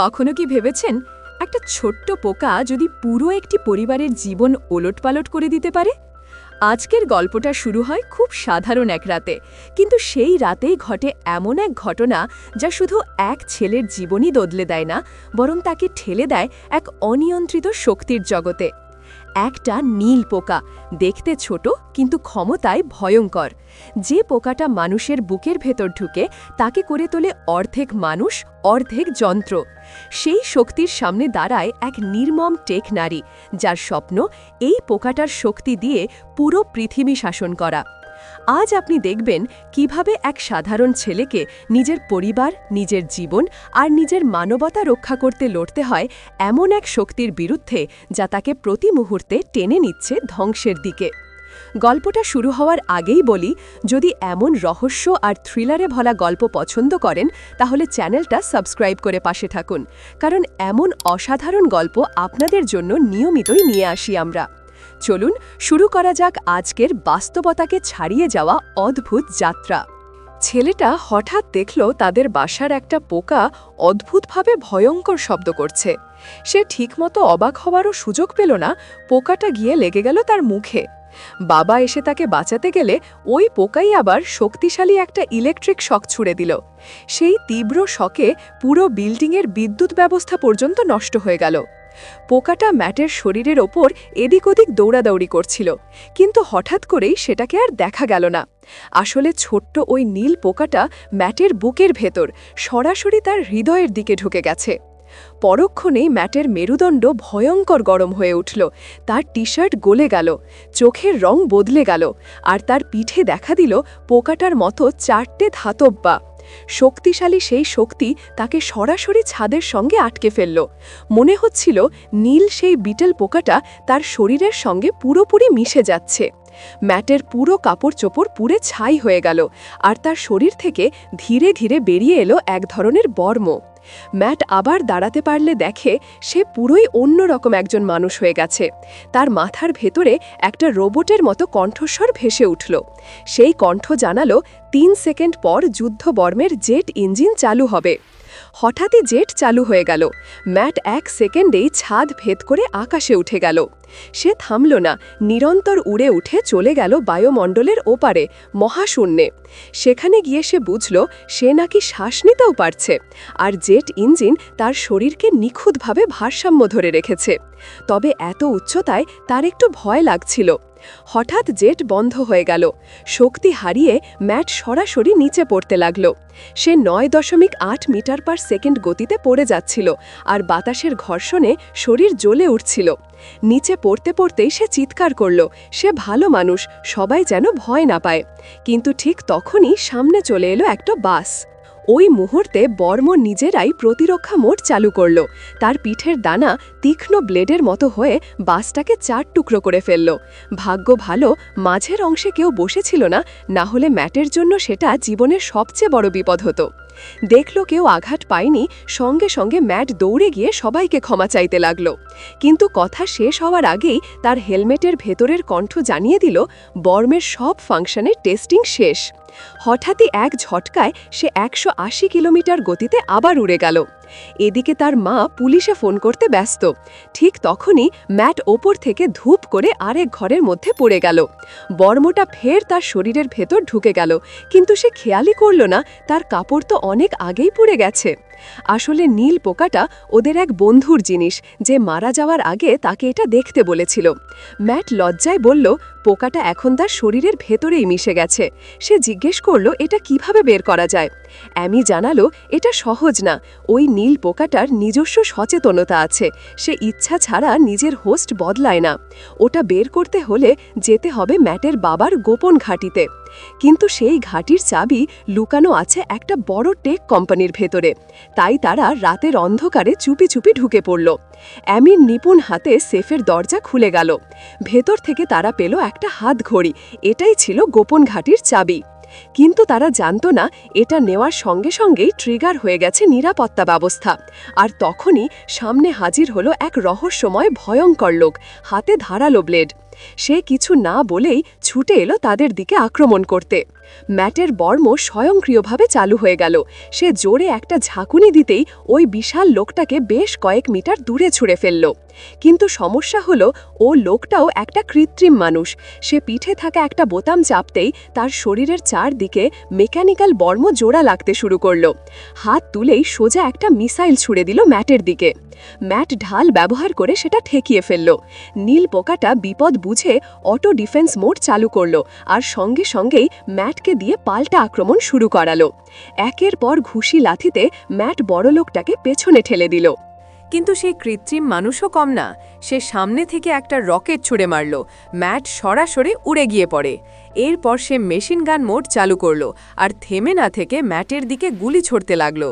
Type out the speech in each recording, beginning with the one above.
কখনো কি ভেবেছেন একটা ছোট্ট পোকা যদি পুরো একটি পরিবারের জীবন ওলটপালট করে দিতে পারে? আজকের গল্পটা শুরু হয় খুব সাধারণ এক রাতে, কিন্তু সেই রাতেই ঘটে এমন এক ঘটনা যা শুধু এক ছেলের জীবনই বদলে দেয় না, বরং তাকে ঠেলে দেয় এক অনিয়ন্ত্রিত শক্তির জগতে। একটা নীল পোকা। দেখতে ছোট, কিন্তু ক্ষমতায় ভয়ঙ্কর। যে পোকাটা মানুষের বুকের ভেতর ঢুকে, তাকে করে তোলে অর্ধেক মানুষ, অর্ধেক যন্ত্র। সেই শক্তির সামনে দাঁড়ায় এক নির্মম টেক নারী, যার স্বপ্ন এই পোকাটার শক্তি দিয়ে পুরো পৃথিবী শাসন করা। আজ আপনি দেখবেন কীভাবে এক সাধারণ ছেলেকে নিজের পরিবার, নিজের জীবন আর নিজের মানবতা রক্ষা করতে লড়তে হয় এমন এক শক্তির বিরুদ্ধে যা তাকে প্রতি মুহূর্তে টেনে নিচ্ছে ধ্বংসের দিকে। গল্পটা শুরু হওয়ার আগেই বলি, যদি এমন রহস্য আর থ্রিলারে ভরা গল্প পছন্দ করেন, তাহলে চ্যানেলটা সাবস্ক্রাইব করে পাশে থাকুন। কারণ এমন অসাধারণ গল্প আপনাদের জন্য নিয়মিতই নিয়ে আসি আমরা। চলুন শুরু করা যাক আজকের বাস্তবতাকে ছাড়িয়ে যাওয়া অদ্ভুত যাত্রা। ছেলেটা হঠাৎ দেখল তাদের বাসার একটা পোকা অদ্ভুতভাবে ভয়ঙ্কর শব্দ করছে। সে ঠিকমতো অবাক হওয়ারও সুযোগ পেল না, পোকাটা গিয়ে লেগে গেল তার মুখে। বাবা এসে তাকে বাঁচাতে গেলে ওই পোকাই আবার শক্তিশালী একটা ইলেকট্রিক শক ছুড়ে দিল। সেই তীব্র শকে পুরো বিল্ডিংয়ের বিদ্যুৎ ব্যবস্থা পর্যন্ত নষ্ট হয়ে গেল। পোকাটা ম্যাটের শরীরের ওপর এদিক ওদিক দৌড়াদৌড়ি করছিল, কিন্তু হঠাৎ করেই সেটাকে আর দেখা গেল না। আসলে ছোট্ট ওই নীল পোকাটা ম্যাটের বুকের ভেতর সরাসরি তার হৃদয়ের দিকে ঢুকে গেছে। পরক্ষণেই ম্যাটের মেরুদণ্ড ভয়ঙ্কর গরম হয়ে উঠল, তার টি শার্ট গলে গেল, চোখের রং বদলে গেল, আর তার পিঠে দেখা দিল পোকাটার মতো চারটে ধাতব্যা শক্তিশালী সেই শক্তি তাকে সরাসরি ছাদের সঙ্গে আটকে ফেলল। মনে হচ্ছিল নীল সেই বিটেল পোকাটা তার শরীরের সঙ্গে পুরোপুরি মিশে যাচ্ছে। ম্যাটের পুরো কাপড় চোপড় পুড়ে ছাই হয়ে গেল, আর তার শরীর থেকে ধীরে ধীরে বেরিয়ে এলো এক ধরনের বর্ম। ম্যাট আবার দাঁড়াতে পারলে দেখে সে পুরোই অন্যরকম একজন মানুষ হয়ে গেছে। তার মাথার ভেতরে একটা রোবটের মতো কণ্ঠস্বর ভেসে উঠল। সেই কণ্ঠ জানালো, তিন সেকেন্ড পর যুদ্ধ বর্মের জেট ইঞ্জিন চালু হবে। হঠাৎই জেট চালু হয়ে গেল। ম্যাট এক সেকেন্ডেই ছাদ ভেদ করে আকাশে উঠে গেল। সে থামল না, নিরন্তর উড়ে উঠে চলে গেল বায়ুমণ্ডলের ওপারে, মহাশূন্যে। সেখানে গিয়ে সে বুঝল, সে নাকি শ্বাস নিতেও পারছে, আর জেট ইঞ্জিন তার শরীরকে নিখুঁতভাবে ভারসাম্য ধরে রেখেছে। তবে এত উচ্চতায় তার একটু ভয় লাগছিল। হঠাৎ জেট বন্ধ হয়ে গেল। শক্তি হারিয়ে ম্যাট সরাসরি নিচে পড়তে লাগল। সে নয় দশমিক আট মিটার পার সেকেন্ড গতিতে পড়ে যাচ্ছিল আর বাতাসের ঘর্ষণে শরীর জ্বলে উঠছিল। নিচে পড়তে পড়তেই সে চিৎকার করল, সে ভালো মানুষ, সবাই যেন ভয় না পায়। কিন্তু ঠিক তখনই সামনে চলে এলো একটা বাস। ওই মুহূর্তে বর্ম নিজেরাই প্রতিরক্ষা মোড চালু করল। তার পিঠের দানা তীক্ষ্ণ ব্লেডের মতো হয়ে বাসটাকে চার টুকরো করে ফেলল। ভাগ্য ভালো, মাঝের অংশে কেউ বসেছিল না না হলে ম্যাটের জন্য সেটা জীবনের সবচেয়ে বড় বিপদ হতো। দেখল কেউ আঘাত পায়নি, সঙ্গে সঙ্গে ম্যাট দৌড়ে গিয়ে সবাইকে ক্ষমা চাইতে লাগল। কিন্তু কথা শেষ হওয়ার আগেই তার হেলমেটের ভেতরের কণ্ঠ জানিয়ে দিল, বর্মের সব ফাংশনের টেস্টিং শেষ। হঠাৎই এক ঝটকায় সে একশো আশি কিলোমিটার গতিতে আবার উড়ে গেল। এদিকে তার মা পুলিশে ফোন করতে ব্যস্ত। ঠিক তখনই ম্যাট ওপর থেকে ধূপ করে আরেক ঘরের মধ্যে পড়ে গেল। বর্মটা ফের তার শরীরের ভেতর ঢুকে গেল। কিন্তু সে খেয়ালই করল না, তার কাপড় তো অনেক আগেই পুড়ে গেছে। আসলে নীল পোকাটা ওদের এক বন্ধুর জিনিস, যে মারা যাওয়ার আগে তাকে এটা দেখতে বলেছিল। ম্যাট লজ্জায় বলল পোকাটা এখন তার শরীরের ভেতরেই মিশে গেছে। সে জিজ্ঞেস করল, এটা কীভাবে বের করা যায়? অ্যামি জানালো, এটা সহজ না। ওই নীল পোকাটার নিজস্ব সচেতনতা আছে। সে ইচ্ছা ছাড়া নিজের হোস্ট বদলায় না। ওটা বের করতে হলে যেতে হবে ম্যাটের বাবার গোপন ঘাটিতে। কিন্তু সেই ঘাটির চাবি লুকানো আছে একটা বড় টেক কোম্পানির ভেতরে। তাই তারা রাতের অন্ধকারে চুপি চুপি ঢুকে পড়ল। অ্যামির নিপুণ হাতে সেফের দরজা খুলে গেল। ভেতর থেকে তারা পেল একটা হাত ঘড়ি। এটাই ছিল গোপন ঘাটির চাবি। কিন্তু তারা জানত না, এটা নেওয়ার সঙ্গে সঙ্গেই ট্রিগার হয়ে গেছে নিরাপত্তা ব্যবস্থা। আর তখনই সামনে হাজির হলো এক রহস্যময়, ভয়ঙ্কর লোক, হাতে ধারালো ব্লেড। সে কিছু না বলেই ছুটে এলো তাদের দিকে আক্রমণ করতে। ম্যাটের বর্ম স্বয়ংক্রিয়ভাবে চালু হয়ে গেল। সে জোরে একটা ঝাঁকুনি দিতেই ওই বিশাল লোকটাকে বেশ কয়েক মিটার দূরে ছুঁড়ে ফেলল। কিন্তু সমস্যা হলো, ও লোকটাও একটা কৃত্রিম মানুষ। সে পিঠে থাকা একটা বোতাম চাপতেই তার শরীরের চারদিকে মেকানিক্যাল বর্ম জোড়া লাগতে শুরু করল। হাত তুলেই সোজা একটা মিসাইল ছুড়ে দিল ম্যাটের দিকে। ম্যাট ঢাল ব্যবহার করে সেটা ঠেকিয়ে ফেলল। নীল পোকাটা বিপদ বুঝে অটো ডিফেন্স মোড চালু করল আর সঙ্গে সঙ্গেই ম্যাটকে দিয়ে পাল্টা আক্রমণ শুরু করালো। একের পর ঘুষি লাথিতে ম্যাট বড়লোকটাকে পেছনে ঠেলে দিল। কিন্তু সেই কৃত্রিম মানুষও কম না, সে সামনে থেকে একটা রকেট ছুড়ে মারল। ম্যাট সরাসরি উড়ে গিয়ে পড়ে। এরপর সে মেশিন গান মোড চালু করল আর থেমে না থেকে ম্যাটের দিকে গুলি ছড়তে লাগল।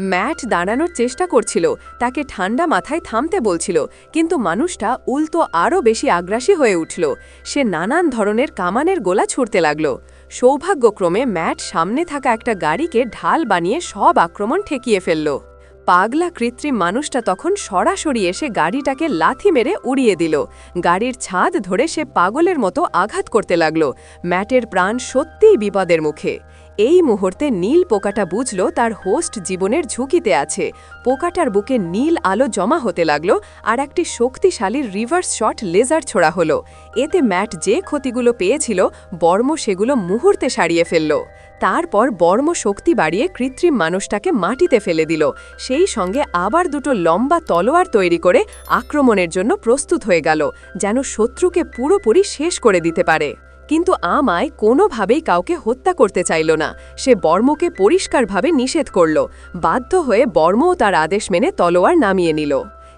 ম্যাট দাঁড়ানোর চেষ্টা করছিল, তাকে ঠান্ডা মাথায় থামতে বলছিল, কিন্তু মানুষটা উল্টো আরও বেশি আগ্রাসী হয়ে উঠল। সে নানান ধরনের কামানের গোলা ছুড়তে লাগল। সৌভাগ্যক্রমে ম্যাট সামনে থাকা একটা গাড়িকে ঢাল বানিয়ে সব আক্রমণ ঠেকিয়ে ফেলল। পাগলা কৃত্রিম মানুষটা তখন সরাসরি এসে গাড়িটাকে লাথি মেরে উড়িয়ে দিল। গাড়ির ছাদ ধরে সে পাগলের মতো আঘাত করতে লাগল। ম্যাটের প্রাণ সত্যিই বিপদের মুখে। এই মুহূর্তে নীল পোকাটা বুঝল তার হোস্ট জীবনের ঝুঁকিতে আছে। পোকাটার বুকে নীল আলো জমা হতে লাগল আর একটি শক্তিশালী রিভার্স শট লেজার ছোড়া হলো। এতে ম্যাট যে ক্ষতিগুলো পেয়েছিল, বর্ম সেগুলো মুহূর্তে সারিয়ে ফেলল। তারপর বর্ম শক্তি বাড়িয়ে কৃত্রিম মানুষটাকে মাটিতে ফেলে দিল। সেই সঙ্গে আবার দুটো লম্বা তলোয়ার তৈরি করে আক্রমণের জন্য প্রস্তুত হয়ে গেল, যেন শত্রুকে পুরোপুরি শেষ করে দিতে পারে। কিন্তু আমায় কোনোভাবেই কাউকে হত্যা করতে চাইল না। সে বর্মকে পরিষ্কারভাবে নিষেধ করল। বাধ্য হয়ে বর্মও তার আদেশ মেনে তলোয়ার নামিয়ে নিল।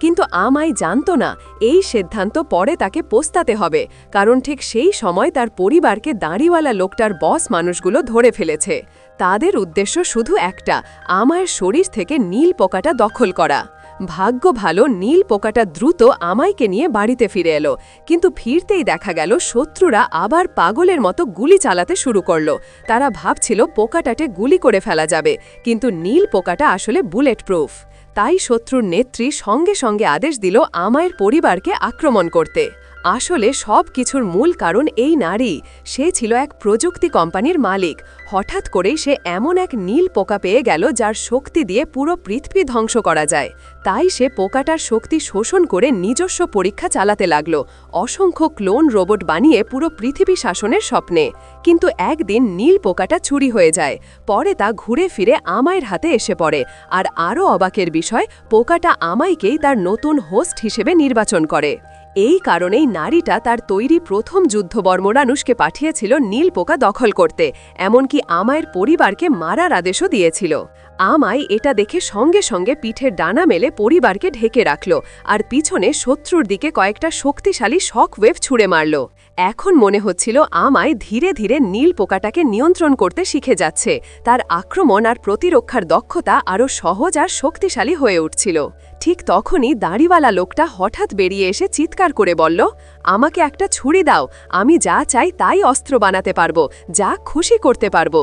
কিন্তু আমায় জানত না, এই সিদ্ধান্ত পরে তাকে পোস্তাতে হবে, কারণ ঠিক সেই সময় তার পরিবারকে দাঁড়িওয়ালা লোকটার বস মানুষগুলো ধরে ফেলেছে। তাদের উদ্দেশ্য শুধু একটা, আমার শরীর থেকে নীল পোকাটা দখল করা। ভাগ্য ভালো, নীল পোকাটা দ্রুত আমাইকে নিয়ে বাড়িতে ফিরে এলো। কিন্তু ফিরতেই দেখা গেল শত্রুরা আবার পাগলের মতো গুলি চালাতে শুরু করল। তারা ভাবছিল পোকাটাটে গুলি করে ফেলা যাবে, কিন্তু নীল পোকাটা আসলে বুলেট প্রুফ তাই শত্রুর নেত্রী সঙ্গে সঙ্গে আদেশ দিল আমায়ের পরিবারকে আক্রমণ করতে। আসলে সব কিছুর মূল কারণ এই নারী। সে ছিল এক প্রযুক্তি কোম্পানির মালিক। হঠাৎ করেই সে এমন এক নীল পোকা পেয়ে গেল যার শক্তি দিয়ে পুরো পৃথিবী ধ্বংস করা যায়। তাই সে পোকাটার শক্তি শোষণ করে নিজস্ব পরীক্ষা চালাতে লাগল। অসংখ্য ক্লোন রোবট বানিয়ে পুরো পৃথিবী শাসনের স্বপ্নে। কিন্তু একদিন নীল পোকাটা চুরি হয়ে যায়। পরে তা ঘুরে ফিরে আমায়ের হাতে এসে পড়ে। আর আরও অবাকের বিষয়, পোকাটা আমাইকেই তার নতুন হোস্ট হিসেবে নির্বাচন করে। এই কারণেই নারীটা তার তৈরি প্রথম যুদ্ধ বর্মরানুষকে পাঠিয়েছিল নীল পোকা দখল করতে, এমনকি আমায়ের পরিবারকে মারার আদেশও দিয়েছিল। আমায় এটা দেখে সঙ্গে সঙ্গে পিঠের ডানা মেলে পরিবারকে ঢেকে রাখল, আর পিছনে শত্রুর দিকে কয়েকটা শক্তিশালী শক ওয়েভ ছুঁড়ে মারল। এখন মনে হচ্ছিল আমায় ধীরে ধীরে নীল পোকাটাকে নিয়ন্ত্রণ করতে শিখে যাচ্ছে। তার আক্রমণ আর প্রতিরক্ষার দক্ষতা আরও সহজ আর শক্তিশালী হয়ে উঠছিল। ঠিক তখনই দাড়িওয়ালা লোকটা হঠাৎ বেরিয়ে এসে চিৎকার করে বলল, আমাকে একটা ছুরি দাও, আমি যা চাই তাই অস্ত্র বানাতে পারব, যা খুশি করতে পারব।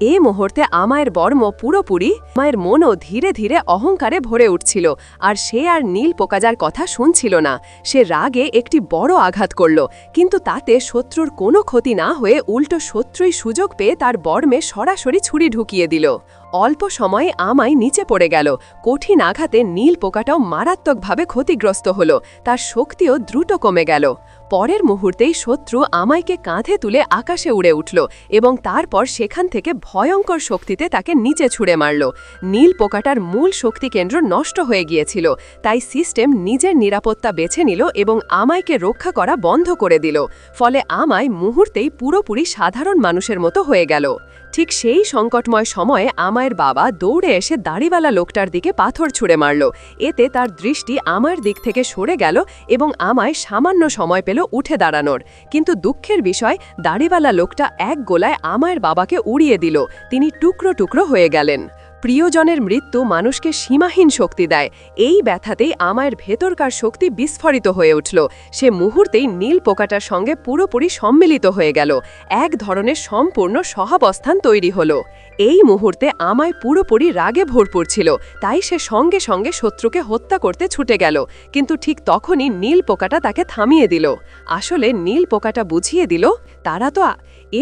এ মুহূর্তে আমায়ের বর্ম পুরোপুরি মায়ের মনও ধীরে ধীরে অহংকারে ভরে উঠছিল, আর সে আর নীল পোকাজার কথা শুনছিল না। সে রাগে একটি বড় আঘাত করল, কিন্তু তাতে শত্রুর কোনো ক্ষতি না হয়ে উল্টো শত্রুই সুযোগ পেয়ে তার বর্মে সরাসরি ছুরি ঢুকিয়ে দিল। অল্প সময়ে আমায় নিচে পড়ে গেল। কঠিন আঘাতে নীল পোকাটাও মারাত্মকভাবে ক্ষতিগ্রস্ত হল। তার শক্তিও দ্রুত কমে গেল। পরের মুহূর্তেই শত্রু আমাইকে কাঁধে তুলে আকাশে উড়ে উঠল এবং তারপর সেখান থেকে ভয়ঙ্কর শক্তিতে তাকে নিচে ছুঁড়ে মারল। নীল পোকাটার মূল শক্তি কেন্দ্র নষ্ট হয়ে গিয়েছিল, তাই সিস্টেম নিজের নিরাপত্তা বেছে নিল এবং আমাইকে রক্ষা করা বন্ধ করে দিল। ফলে আমায় মুহূর্তেই পুরোপুরি সাধারণ মানুষের মতো হয়ে গেল। ঠিক সেই সংকটময় সময়ে আমায়ের বাবা দৌড়ে এসে দাড়িওয়ালা লোকটার দিকে পাথর ছুঁড়ে মারল। এতে তার দৃষ্টি আমার দিক থেকে সরে গেল এবং আমায় সামান্য সময় পেল উঠে দাঁড়ানোর। কিন্তু দুঃখের বিষয়, দাড়িওয়ালা লোকটা এক গোলায় আমার বাবাকে উড়িয়ে দিল। তিনি টুকরো টুকরো হয়ে গেলেন। প্রিয়জনের মৃত্যু মানুষকে সীমাহীন শক্তি দেয়। এই ব্যথাতেই আমায়ের ভেতরকার শক্তি বিস্ফোরিত হয়ে উঠল। সে মুহূর্তেই নীল পোকাটার সঙ্গে পুরোপুরি সম্মিলিত হয়ে গেল। এক ধরনের সম্পূর্ণ সহাবস্থান তৈরি হলো। এই মুহূর্তে আমায় পুরোপুরি রাগে ভরপুর ছিল, তাই সে সঙ্গে সঙ্গে শত্রুকে হত্যা করতে ছুটে গেল। কিন্তু ঠিক তখনই নীল পোকাটা তাকে থামিয়ে দিল। আসলে নীল পোকাটা বুঝিয়ে দিল, তারা তো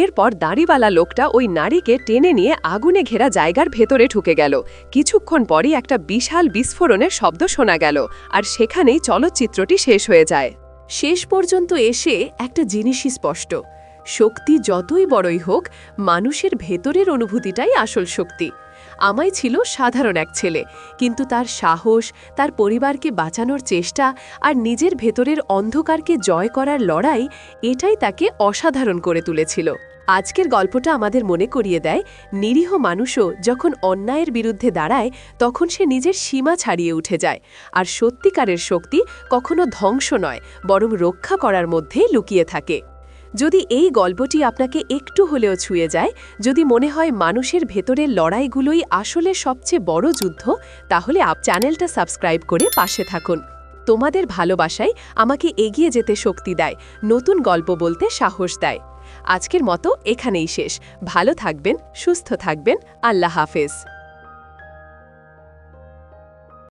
এরপর দাড়িওয়ালা লোকটা ওই নারীকে টেনে নিয়ে আগুনে ঘেরা জায়গার ভেতরে ঢুকে গেল। কিছুক্ষণ পরই একটা বিশাল বিস্ফোরণের শব্দ শোনা গেল আর সেখানেই চলচ্চিত্রটি শেষ হয়ে যায়। শেষ পর্যন্ত এসে একটা জিনিসই স্পষ্ট। শক্তি যতই বড়ই হোক, মানুষের ভেতরের অনুভূতিটাই আসল শক্তি। আমায় ছিল সাধারণ এক ছেলে, কিন্তু তার সাহস, তার পরিবারকে বাঁচানোর চেষ্টা আর নিজের ভেতরের অন্ধকারকে জয় করার লড়াই এটাই তাকে অসাধারণ করে তুলেছিল। আজকের গল্পটা আমাদের মনে করিয়ে দেয়, নিরীহ মানুষও যখন অন্যায়ের বিরুদ্ধে দাঁড়ায়, তখন সে নিজের সীমা ছাড়িয়ে উঠে যায়। আর সত্যিকারের শক্তি কখনো ধ্বংস নয়, বরং রক্ষা করার মধ্যেই লুকিয়ে থাকে। যদি এই গল্পটি আপনাকে একটু হলেও ছুঁয়ে যায়, যদি মনে হয় মানুষের ভেতরের লড়াইগুলোই আসলে সবচেয়ে বড় যুদ্ধ, তাহলে আপ চ্যানেলটা সাবস্ক্রাইব করে পাশে থাকুন। তোমাদের ভালোবাসাই আমাকে এগিয়ে যেতে শক্তি দেয়, নতুন গল্প বলতে সাহস দেয়। আজকের মতো এখানেই শেষ। ভালো থাকবেন, সুস্থ থাকবেন, আল্লাহ হাফেজ।